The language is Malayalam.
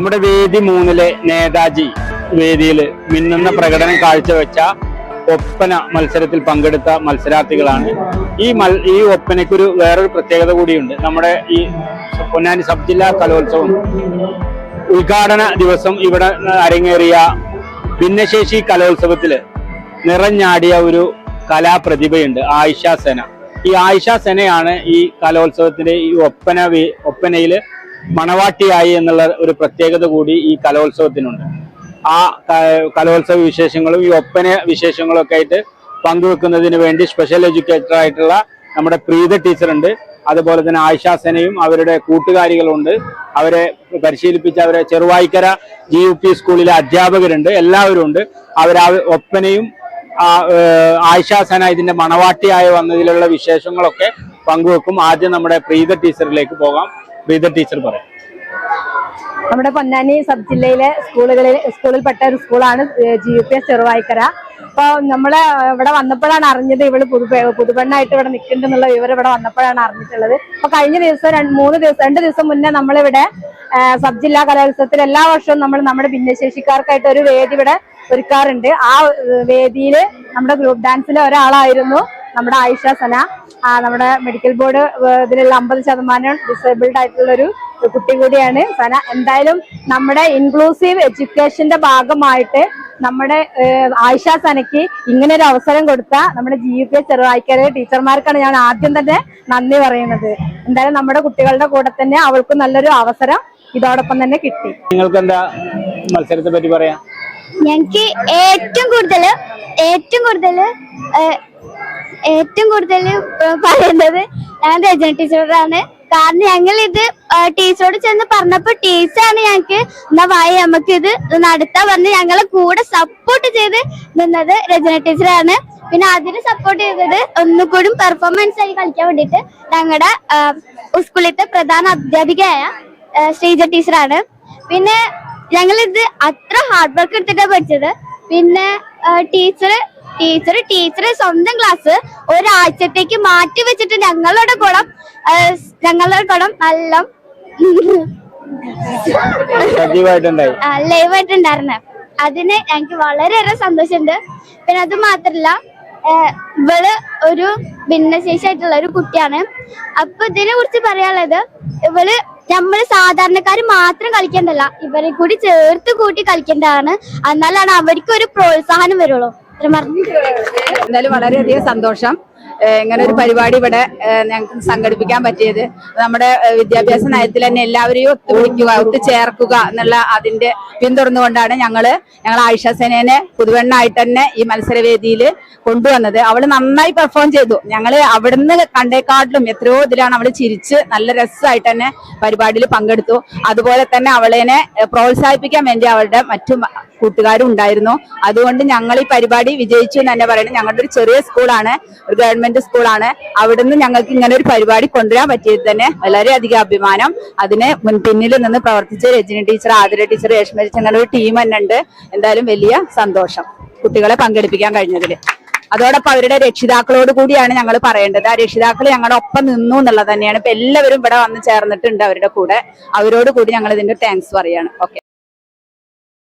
നമ്മുടെ വേദി മൂന്നിലെ നേതാജി വേദിയിൽ മിന്നുന്ന പ്രകടനം കാഴ്ചവെച്ച ഒപ്പന മത്സരത്തിൽ പങ്കെടുത്ത മത്സരാർത്ഥികളാണ്. ഈ മൽ ഈ ഒപ്പനയ്ക്കൊരു വേറൊരു പ്രത്യേകത കൂടിയുണ്ട്. നമ്മുടെ ഈ പൊന്നാനി സബ് ജില്ലാ കലോത്സവം ഉദ്ഘാടന ദിവസം ഇവിടെ അരങ്ങേറിയ ഭിന്നശേഷി കലോത്സവത്തിൽ നിറഞ്ഞാടിയ ഒരു കലാപ്രതിഭയുണ്ട് ആയിഷ സെന. ഈ ആയിഷ സെനയാണ് ഈ കലോത്സവത്തിന്റെ ഈ ഒപ്പന ഒപ്പനയിൽ മണവാട്ടിയായി എന്നുള്ള ഒരു പ്രത്യേകത കൂടി ഈ കലോത്സവത്തിനുണ്ട്. ആ കലോത്സവ വിശേഷങ്ങളും ഈ ഒപ്പന വിശേഷങ്ങളും ഒക്കെ ആയിട്ട് പങ്കുവെക്കുന്നതിന് വേണ്ടി സ്പെഷ്യൽ എഡ്യൂക്കേറ്റർ ആയിട്ടുള്ള നമ്മുടെ പ്രീത ടീച്ചറുണ്ട്. അതുപോലെ തന്നെ ആയിഷാസനയും അവരുടെ കൂട്ടുകാരികളുണ്ട്. അവരെ പരിശീലിപ്പിച്ച അവരെ ചെറുവായിക്കര ജി യു പി സ്കൂളിലെ അധ്യാപകരുണ്ട്. എല്ലാവരും ഉണ്ട്. അവർ ഒപ്പനയും ആ, ഏഹ്, ആയിഷ സെന ഇതിന്റെ മണവാട്ടിയായി വന്നതിലുള്ള വിശേഷങ്ങളൊക്കെ പങ്കുവെക്കും. ആദ്യം നമ്മുടെ പ്രീത ടീച്ചറിലേക്ക് പോകാം. പ്രീത ടീച്ചർ പറയാം. നമ്മുടെ പൊന്നാനി സബ് ജില്ലയിലെ സ്കൂളുകളിൽ സ്കൂളിൽപ്പെട്ട ഒരു സ്കൂളാണ് G U P S Cheruvaikkara. അപ്പൊ നമ്മൾ ഇവിടെ വന്നപ്പോഴാണ് അറിഞ്ഞത് ഇവൾ പുതു പുതുപെണ്ണായിട്ട് ഇവിടെ നിൽക്കുന്നുണ്ടെന്നുള്ള വിവരം ഇവിടെ വന്നപ്പോഴാണ് അറിഞ്ഞിട്ടുള്ളത്. അപ്പൊ കഴിഞ്ഞ ദിവസം രണ്ട് മൂന്ന് ദിവസം രണ്ട് ദിവസം മുന്നേ നമ്മളിവിടെ സബ് ജില്ലാ കലോത്സവത്തിൽ എല്ലാ വർഷവും നമ്മൾ നമ്മുടെ ഭിന്നശേഷിക്കാർക്കായിട്ട് ഒരു വേദി ഇവിടെ ഒരുക്കാറുണ്ട്. ആ വേദിയിൽ നമ്മുടെ ഗ്രൂപ്പ് ഡാൻസിലെ ഒരാളായിരുന്നു നമ്മുടെ ആയിഷ സന. നമ്മുടെ മെഡിക്കൽ ബോർഡ് ഇതിലുള്ള അമ്പത് ശതമാനം ഡിസേബിൾഡ് ആയിട്ടുള്ള ഒരു കുട്ടി കൂടിയാണ്. സന എന്തായാലും നമ്മുടെ ഇൻക്ലൂസീവ് എഡ്യൂക്കേഷന്റെ ഭാഗമായിട്ട് നമ്മുടെ ആയിഷ സനയ്ക്ക് ഇങ്ങനെ ഒരു അവസരം കൊടുത്ത നമ്മുടെ ജി യു പി ചെറുവായിക്കര ടീച്ചർമാർക്കാണ് ഞാൻ ആദ്യം തന്നെ നന്ദി പറയുന്നത്. എന്തായാലും നമ്മുടെ കുട്ടികളുടെ കൂടെ തന്നെ അവൾക്ക് നല്ലൊരു അവസരം ഇതോടൊപ്പം തന്നെ കിട്ടി. നിങ്ങൾക്ക് എന്താ മത്സരത്തെ പറ്റി പറയാം ഞങ്ങൾക്ക് ഏറ്റവും കൂടുതൽ ഏറ്റവും കൂടുതൽ ഏറ്റവും കൂടുതൽ പറയുന്നത് ഞാൻ രജന ടീച്ചറോടാണ്. കാരണം ഞങ്ങൾ ഇത് ടീച്ചറോട് ചെന്ന് പറഞ്ഞപ്പോ ടീച്ചറാണ് ഞങ്ങൾക്ക് എന്നാ വായ നമുക്ക് ഇത് നടത്താൻ പറഞ്ഞ് ഞങ്ങളെ കൂടെ സപ്പോർട്ട് ചെയ്ത് നിന്നത് രജന ടീച്ചറാണ്. പിന്നെ അതിന് സപ്പോർട്ട് ചെയ്തത് ഒന്നുകൂടി പെർഫോമൻസ് ആയി കളിക്കാൻ വേണ്ടിട്ട് ഞങ്ങളുടെ സ്കൂളിലത്തെ പ്രധാന അധ്യാപികയായ ശ്രീജ ടീച്ചറാണ്. പിന്നെ ഞങ്ങളിത് അത്ര ഹാർഡ് വർക്ക് എടുത്തിട്ടാണ് പഠിച്ചത്. പിന്നെ ടീച്ചർ ടീച്ചർ ടീച്ചറെ സ്വന്തം ക്ലാസ് ഒരാഴ്ചത്തേക്ക് മാറ്റി വെച്ചിട്ട് ഞങ്ങളുടെ കുളം ആ, ഞങ്ങളുടെ കുളം നല്ല ലൈവായിട്ടുണ്ടായിരുന്നു. അതിന് എനിക്ക് വളരെയേറെ സന്തോഷമുണ്ട്. പിന്നെ അത് മാത്രല്ല ഇവൾ ഒരു ഭിന്നശേഷി ആയിട്ടുള്ള ഒരു കുട്ടിയാണ്. അപ്പൊ ഇതിനെ കുറിച്ച് പറയാനുള്ളത് ഇവൾ നമ്മൾ സാധാരണക്കാർ മാത്രം കളിക്കേണ്ടല്ല ഇവരെ കൂടി ചേർത്ത് കൂട്ടി കളിക്കേണ്ടതാണ്. എന്നാലാണ് അവർക്ക് ഒരു പ്രോത്സാഹനം വരുള്ളൂ. എന്തായാലും വളരെയധികം സന്തോഷം. ഇങ്ങനെ ഒരു പരിപാടി ഇവിടെ ഞങ്ങൾക്ക് സംഘടിപ്പിക്കാൻ പറ്റിയത്. നമ്മുടെ വിദ്യാഭ്യാസ നയത്തിൽ തന്നെ എല്ലാവരെയും ഒത്തുപിടിക്കുക ഒത്തുചേർക്കുക എന്നുള്ള അതിന്റെ പിന്തുടർന്നുകൊണ്ടാണ് ഞങ്ങൾ ഞങ്ങൾ ആയിഷ സേനേനെ പുതുവെണ്ണായിട്ട് തന്നെ ഈ മത്സരവേദിയിൽ കൊണ്ടുവന്നത്. അവൾ നന്നായി പെർഫോം ചെയ്തു. ഞങ്ങൾ അവിടുന്ന് കണ്ടേക്കാട്ടിലും എത്രയോ ഇതിലാണ് അവൾ ചിരിച്ച് നല്ല രസമായിട്ട് തന്നെ പരിപാടിയിൽ പങ്കെടുത്തു. അതുപോലെ തന്നെ അവളേനെ പ്രോത്സാഹിപ്പിക്കാൻ വേണ്ടി അവളുടെ മറ്റു കൂട്ടുകാരും ഉണ്ടായിരുന്നു. അതുകൊണ്ട് ഞങ്ങൾ ഈ പരിപാടി വിജയിച്ചു എന്ന് തന്നെ പറയുന്നത് ഞങ്ങളുടെ ഒരു ചെറിയ സ്കൂളാണ് ഒരു ഗവൺമെന്റ് സ്കൂളാണ് അവിടുന്ന് ഞങ്ങൾക്ക് ഇങ്ങനെ ഒരു പരിപാടി കൊണ്ടുവരാൻ പറ്റിയത് തന്നെ വളരെയധികം അഭിമാനം. അതിന് പിന്നിൽ നിന്ന് പ്രവർത്തിച്ച Rajani teacher Athira teacher Reshma teacher ഒരു ടീം തന്നെ ഉണ്ട്. എന്തായാലും വലിയ സന്തോഷം കുട്ടികളെ പങ്കെടുപ്പിക്കാൻ കഴിഞ്ഞതിൽ അതോടൊപ്പം അവരുടെ രക്ഷിതാക്കളോട് കൂടിയാണ് ഞങ്ങൾ പറയേണ്ടത്. ആ രക്ഷിതാക്കൾ ഞങ്ങളുടെ ഒപ്പം നിന്നു എന്നുള്ളത് തന്നെയാണ്. ഇപ്പൊ എല്ലാവരും ഇവിടെ വന്ന് ചേർന്നിട്ടുണ്ട് അവരുടെ കൂടെ. അവരോട് കൂടി ഞങ്ങൾ ഇതിന്റെ താങ്ക്സ് പറയാണ്. ഓക്കെ